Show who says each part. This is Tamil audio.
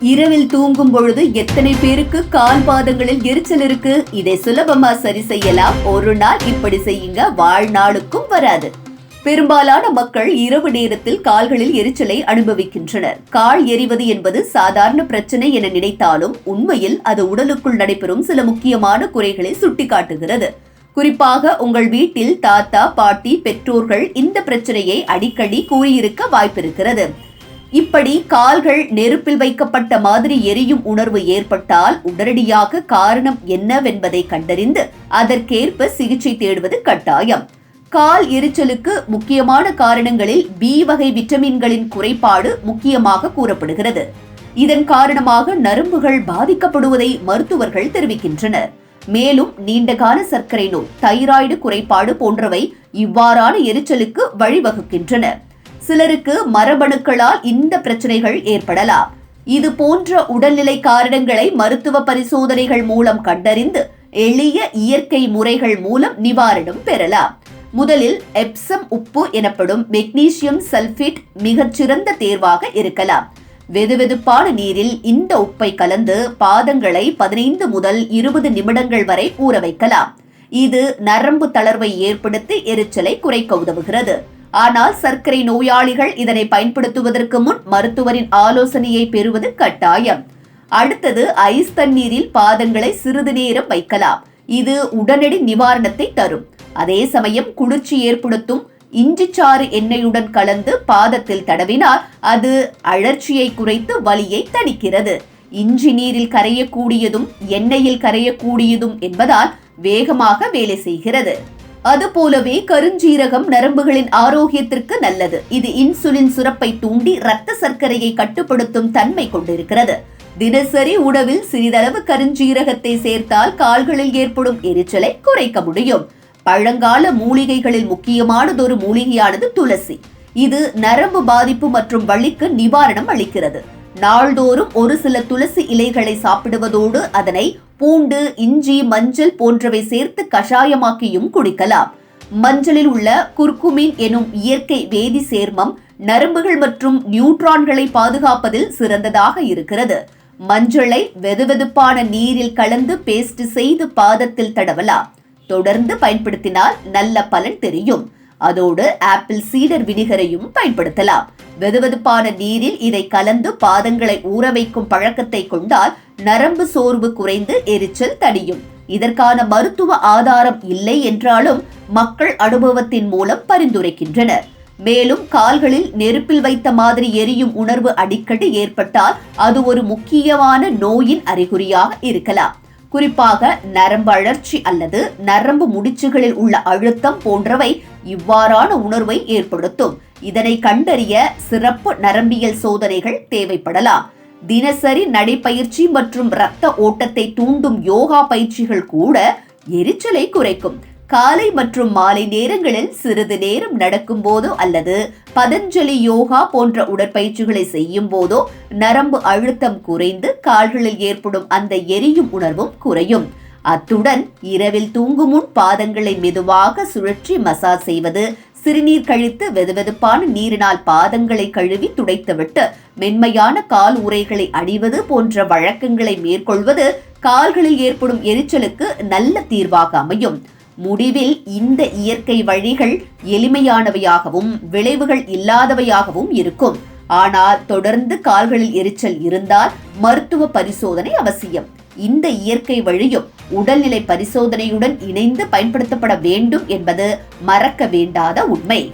Speaker 1: இரவில் தூங்கும் பொழுது எத்தனை பேருக்கு கால் பாதங்களில் எரிச்சல் இருக்கு? இதை சுலபமா சரி செய்யலாம். ஒரு நாள் இப்படி செய்யுங்க. வாழ்நாளுக்கும் வராது. பெரும்பாலான மக்கள் இரவு நேரத்தில் கால்களில் எரிச்சலை அனுபவிக்கின்றனர். கால் எரிவது என்பது சாதாரண பிரச்சனை என நினைத்தாலும் உண்மையில் அது உடலுக்குள் நடைபெறும் சில முக்கியமான குறைகளை சுட்டிக்காட்டுகிறது. குறிப்பாக உங்கள் வீட்டில் தாத்தா பாட்டி பெற்றோர்கள் இந்த பிரச்சனையை அடிக்கடி கூறியிருக்க வாய்ப்பிருக்கிறது. இப்படி கால்கள் நெருப்பில் வைக்கப்பட்ட மாதிரி எரியும் உணர்வு ஏற்பட்டால் உடனடியாக காரணம் என்னவென்பதை கண்டறிந்து அதற்கேற்ப சிகிச்சை தேடுவது கட்டாயம். கால் எரிச்சலுக்கு முக்கியமான காரணங்களில் பி வகை விட்டமின்களின் குறைபாடு முக்கியமாக கூறப்படுகிறது. இதன் காரணமாக நரம்புகள் பாதிக்கப்படுவதை மருத்துவர்கள் தெரிவிக்கின்றனர். மேலும் நீண்டகால சர்க்கரை நோய் தைராய்டு குறைபாடு போன்றவை இவ்வாறான எரிச்சலுக்கு வழிவகுக்கின்றன. சிலருக்கு மரபணுக்களால் இந்த பிரச்சனைகள் ஏற்படலாம். இது போன்ற உடல்நிலை காரணங்களை மருத்துவ பரிசோதனைகள் மூலம் கண்டறிந்து எளிய இயற்கை முறைகள் மூலம் நிவாரணம் பெறலாம். முதலில் எப்சம் உப்பு எனப்படும் மெக்னீசியம் சல்பேட் மிகச்சிறந்த தேர்வாக இருக்கலாம். வெதுவெதுப்பான நீரில் இந்த உப்பை கலந்து பாதங்களை பதினைந்து முதல் இருபது நிமிடங்கள் வரை ஊற வைக்கலாம். இது நரம்பு தளர்வை ஏற்படுத்தி எரிச்சலை குறைக்க உதவுகிறது. ஆனால் சர்க்கரை நோயாளிகள் இதனை பயன்படுத்துவதற்கு முன் மருத்துவரின் ஆலோசனையை பெறுவது கட்டாயம். அடுத்தது ஐஸ் தண்ணீரில் பாதங்களை சிறிது நேரம் வைக்கலாம். இது உடனடி நிவாரணத்தை தரும். அதே சமயம் குளிர்ச்சி ஏற்படுத்தும் இஞ்சிச்சாறு எண்ணெயுடன் கலந்து பாதத்தில் தடவினால் அது அழற்சியை குறைத்து வலியை தணிக்கிறது. இஞ்சி நீரில் கரையக்கூடியதும் எண்ணெயில் கரையக்கூடியதும் என்பதால் வேகமாக வேலை செய்கிறது. அதுபோலவே கருஞ்சீரகம் நரம்புகளின் ஆரோக்கியத்திற்கு நல்லது. இது இன்சுலின் சுரப்பை தூண்டி இரத்த சர்க்கரையை கட்டுப்படுத்தும் தன்மை கொண்டிருக்கிறது. தினசரி உணவில் சிறிதளவு கருஞ்சீரகத்தை சேர்த்தால் கால்களில் ஏற்படும் எரிச்சலை குறைக்க முடியும். பழங்கால மூலிகைகளில் முக்கியமானதொரு மூலிகையானது துளசி. இது நரம்பு பாதிப்பு மற்றும் வலிக்கு நிவாரணம் அளிக்கிறது. நாள்தோறும் ஒரு சில துளசி இலைகளை சாப்பிடுவதோடு அதனை பூண்டு இஞ்சி மஞ்சள் போன்றவை சேர்த்து கஷாயமாக்கியும் குடிக்கலாம். மஞ்சளில் உள்ள குர்குமின் எனும் இயற்கை வேதி சேர்மம் நரம்புகள் மற்றும் நியூட்ரான்களை பாதுகாப்பதில் சிறந்ததாக இருக்கிறது. மஞ்சளை வெதுவெதுப்பான நீரில் கலந்து பேஸ்ட் செய்து பாதத்தில் தடவலாம். தொடர்ந்து பயன்படுத்தினால் நல்ல பலன் தெரியும். அதோடு ஆப்பிள் சீடர் வினிகரையும் பயன்படுத்தலாம். வெதுவெதுப்பான நீரில் இதை கலந்து பாதங்களை ஊற வைக்கும் பழக்கத்தை கொண்டால் நரம்பு சோர்வு குறைந்து எரிச்சல் தடியும் இதற்கான மருத்துவ ஆதாரம் இல்லை என்றாலும் மக்கள் அனுபவத்தின் மூலம் பரிந்துரைக்கின்றனர். மேலும் கால்களில் நெருப்பில் வைத்த மாதிரி எரியும் உணர்வு அடிக்கடி ஏற்பட்டால் அது ஒரு முக்கியமான நோயின் அறிகுறியாக இருக்கலாம். குறிப்பாக நரம்பு அழற்சி அல்லது நரம்பு முடிச்சுகளில் உள்ள அழுத்தம் போன்றவை இவ்வாறான உணர்வை ஏற்படுத்தும். இதனை கண்டறிய சிறப்பு நரம்பியல் சோதனைகள் தேவைப்படலாம். தினசரி நடைப்பயிற்சி மற்றும் இரத்த ஓட்டத்தை தூண்டும் யோகா பயிற்சிகள் கூட எரிச்சலை குறைக்கும். காலை மற்றும் மாலை நேரங்களில் சிறிது நேரம் நடக்கும் போதோ அல்லது பதஞ்சலி யோகா போன்ற உடற்பயிற்சிகளை செய்யும் போதோ நரம்பு அழுத்தம் குறைந்து கால்களில் ஏற்படும் அந்த எரியும் உணர்வும் குறையும். அத்துடன் இரவில் தூங்கும் முன் பாதங்களை மெதுவாக சுழற்றி மசாஜ் செய்வது சிறுநீர் கழித்து வெதுவெதுப்பான நீரினால் பாதங்களை கழுவி துடைத்துவிட்டு மென்மையான கால் உரைகளை அணிவது போன்ற வழக்கங்களை மேற்கொள்வது கால்களில் ஏற்படும் எரிச்சலுக்கு நல்ல தீர்வாக அமையும். முடிவில் இந்த இயற்கை வழிகள் எளிமையானவையாகவும் விளைவுகள் இல்லாதவையாகவும் இருக்கும். ஆனால் தொடர்ந்து கால்களில் எரிச்சல் இருந்தால் மருத்துவ பரிசோதனை அவசியம். இந்த இயற்கை வழியும் உடல்நிலை பரிசோதனையுடன் இணைந்து பயன்படுத்தப்பட வேண்டும் என்பது மறக்க வேண்டாத உண்மை.